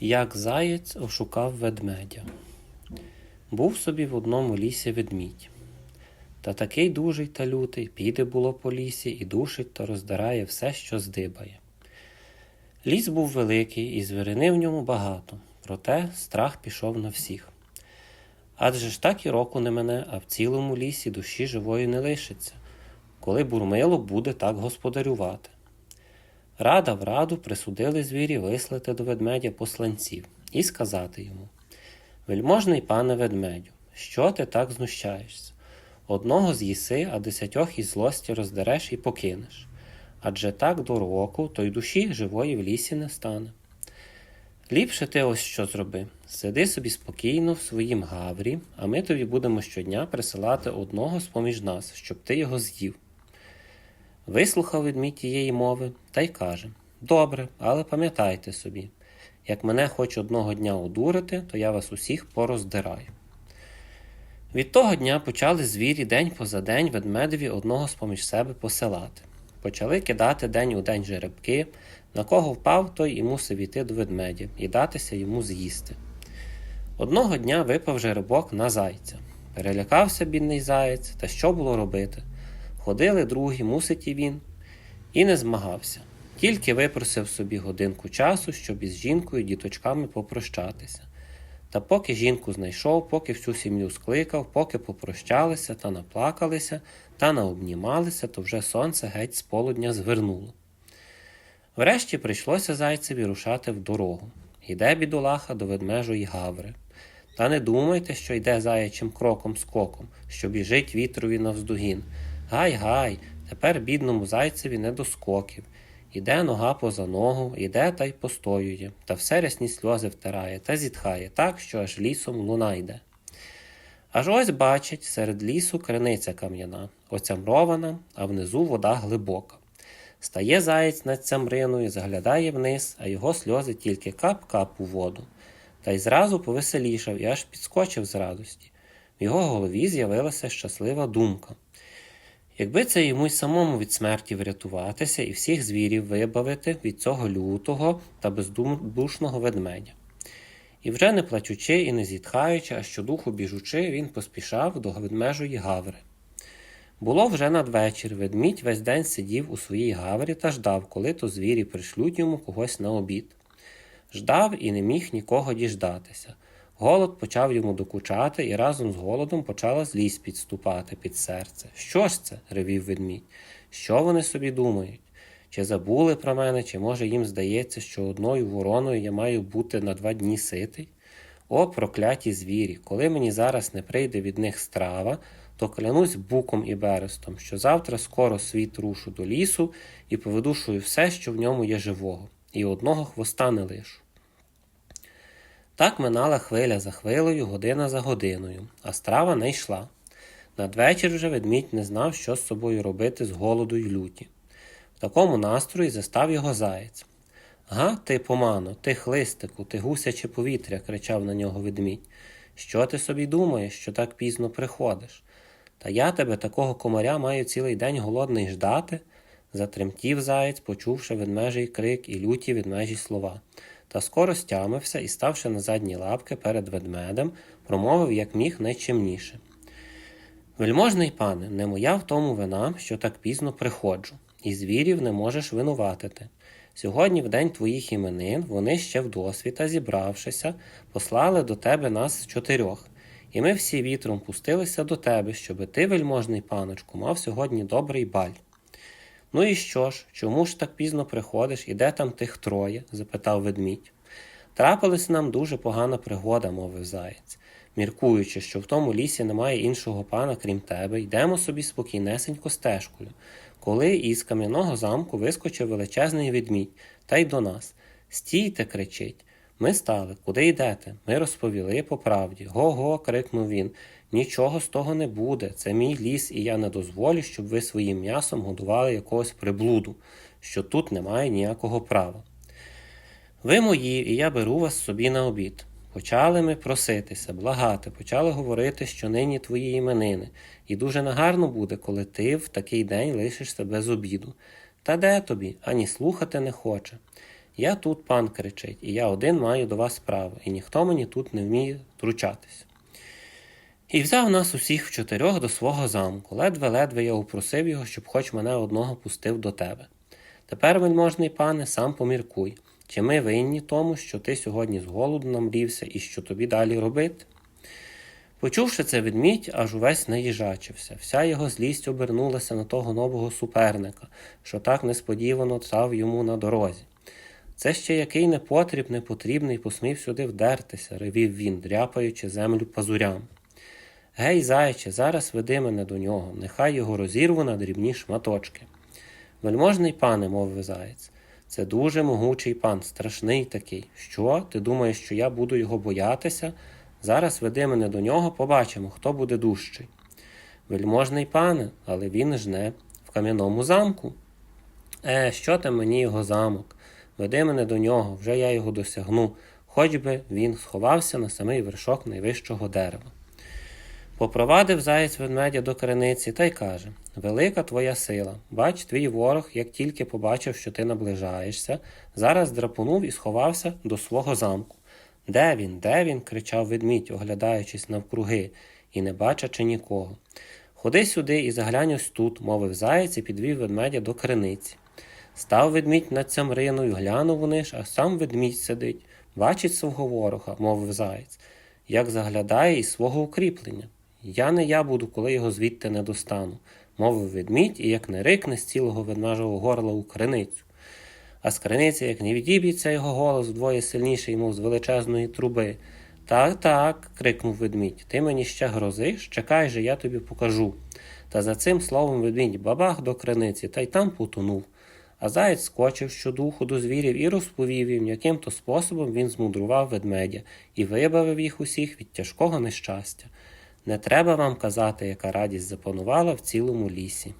Як заєць ошукав ведмедя. Був собі в одному лісі ведмідь. Та такий дужий та лютий піде було по лісі і душить та роздирає все, що здибає. Ліс був великий, і звірини в ньому багато, проте страх пішов на всіх. Адже ж так і року не мене, а в цілому лісі душі живої не лишиться, коли бурмило буде так господарювати. Рада в раду присудили звірі вислати до ведмедя посланців і сказати йому Вельможний пане ведмедю, що ти так знущаєшся? Одного з'їси, а десятьох із злості роздереш і покинеш. Адже так до року, то душі живої в лісі не стане. Ліпше ти ось що зроби. Сиди собі спокійно в своїм гаврі, а ми тобі будемо щодня присилати одного з поміж нас, щоб ти його з'їв. Вислухав ведмідь тієї мови та й каже Добре, але пам'ятайте собі, як мене хоч одного дня одурити, то я вас усіх пороздираю. Від того дня почали звірі день поза день ведмедеві одного з поміж себе посилати. Почали кидати день у день жеребки, на кого впав, той і мусив іти до ведмедя і датися йому з'їсти. Одного дня випав жеребок на зайця. Перелякався бідний заєць, та що було робити? Ходили другі, мусить і він, і не змагався. Тільки випросив собі годинку часу, щоб із жінкою і діточками попрощатися. Та поки жінку знайшов, поки всю сім'ю скликав, поки попрощалися та наплакалися та наобнімалися, то вже сонце геть з полудня звернуло. Врешті прийшлося зайцеві рушати в дорогу. Іде бідолаха до ведмежої гаври. Та не думайте, що йде заячим кроком скоком, що біжить вітрові навздогін. Гай, гай, тепер бідному зайцеві не до скоків. Іде нога поза ногу, іде та й постоює, та все рясні сльози втирає та зітхає так, що аж лісом луна йде. Аж ось бачить, серед лісу криниця кам'яна, оцямрована, а внизу вода глибока. Стає заєць над цямриною, заглядає вниз, а його сльози тільки кап-кап у воду. Та й зразу повеселішав і аж підскочив з радості. В його голові з'явилася щаслива думка. Якби це йому й самому від смерті врятуватися і всіх звірів вибавити від цього лютого та бездушного ведмедя. І вже не плачучи і не зітхаючи, а щодуху біжучи, він поспішав до ведмежої гаври. Було вже надвечір, ведмідь весь день сидів у своїй гаврі та ждав, коли то звірі пришлють йому когось на обід. Ждав і не міг нікого діждатися. Голод почав йому докучати, і разом з голодом почала злість підступати під серце. Що ж це? ревів ведмідь. Що вони собі думають? Чи забули про мене, чи може їм здається, що одною вороною я маю бути на два дні ситий? О, прокляті звірі! Коли мені зараз не прийде від них страва, то клянусь буком і берестом, що завтра скоро світ рушу до лісу і повидушую все, що в ньому є живого, і одного хвоста не лишу. Так минала хвиля за хвилею, година за годиною, а страва не йшла. Надвечір вже ведмідь не знав, що з собою робити з голоду й люті. В такому настрої застав його заєць. Га, ти, помано, ти хлистику, ти гусяче повітря, кричав на нього ведмідь. Що ти собі думаєш, що так пізно приходиш? Та я тебе, такого комаря, маю цілий день голодний ждати. Затремтів заєць, почувши ведмежий крик і люті ведмежі слова. Та скоро стямився і, ставши на задні лапки перед ведмедем, промовив як міг найчимніше. Вельможний пане, не моя в тому вина, що так пізно приходжу, і звірів не можеш винуватити. Сьогодні, в день твоїх іменин, вони ще в досвіта, зібравшися, послали до тебе нас чотирьох, і ми всі вітром пустилися до тебе, щоби ти, вельможний паночку, мав сьогодні добрий баль. Ну і що ж, чому ж так пізно приходиш і де там тих троє? запитав ведмідь. Трапилась нам дуже погана пригода, мовив заєць. Міркуючи, що в тому лісі немає іншого пана, крім тебе, йдемо собі спокійнесенько стежкою, коли із кам'яного замку вискочив величезний ведмідь, та й до нас. Стійте, кричить. Ми стали, куди йдете? Ми розповіли по правді. Го-го, крикнув він. Нічого з того не буде. Це мій ліс, і я не дозволю, щоб ви своїм м'ясом годували якогось приблуду, що тут немає ніякого права. Ви мої, і я беру вас собі на обід. Почали ми проситися, благати, почали говорити, що нині твої іменини, і дуже нагарно буде, коли ти в такий день лишишся без обіду. Та де тобі? Ані слухати не хоче. Я тут пан кричить, і я один маю до вас право, і ніхто мені тут не вміє втручатись. І взяв нас усіх в чотирьох до свого замку. Ледве-ледве я упросив його, щоб хоч мене одного пустив до тебе. Тепер, вельможний пане, сам поміркуй, чи ми винні тому, що ти сьогодні з голоду намрівся і що тобі далі робити? Почувши це ведмідь, аж увесь наїжачився. Вся його злість обернулася на того нового суперника, що так несподівано став йому на дорозі. Це ще який непотріб, непотрібний посмів сюди вдертися, ревів він, дряпаючи землю пазурям. Гей, зайче, зараз веди мене до нього, нехай його розірву на дрібні шматочки. Вельможний пане, мовив заєць, це дуже могучий пан, страшний такий. Що? Ти думаєш, що я буду його боятися? Зараз веди мене до нього, побачимо, хто буде дужчий. Вельможний пане, але він жне в кам'яному замку. Е, що там мені його замок? Веди мене до нього, вже я його досягну, хоч би він сховався на самий вершок найвищого дерева. Попровадив заєць ведмедя до криниці та й каже Велика твоя сила. Бач, твій ворог, як тільки побачив, що ти наближаєшся, зараз драпонув і сховався до свого замку. Де він, де він? кричав ведмідь, оглядаючись навкруги і не бачачи нікого. Ходи сюди і заглянь ось тут, мовив заєць і підвів ведмедя до криниці. Став ведмідь над цямриною, глянув униж, а сам ведмідь сидить. Бачить свого ворога, мовив заєць, як заглядає із свого укріплення. Я не я буду, коли його звідти не достану, мовив ведмідь і як не рикне з цілого ведмежого горла у криницю. А з криниці, як не відіб'ється його голос вдвоє сильніший, мов з величезної труби. Так, так, крикнув ведмідь, ти мені ще грозиш? Чекай же, я тобі покажу. Та за цим словом ведмідь бабах до криниці та й там потонув. А заєць скочив щодуху до звірів і розповів їм, яким то способом він змудрував ведмедя і вибавив їх усіх від тяжкого нещастя. Не треба вам казати, яка радість запанувала в цілому лісі.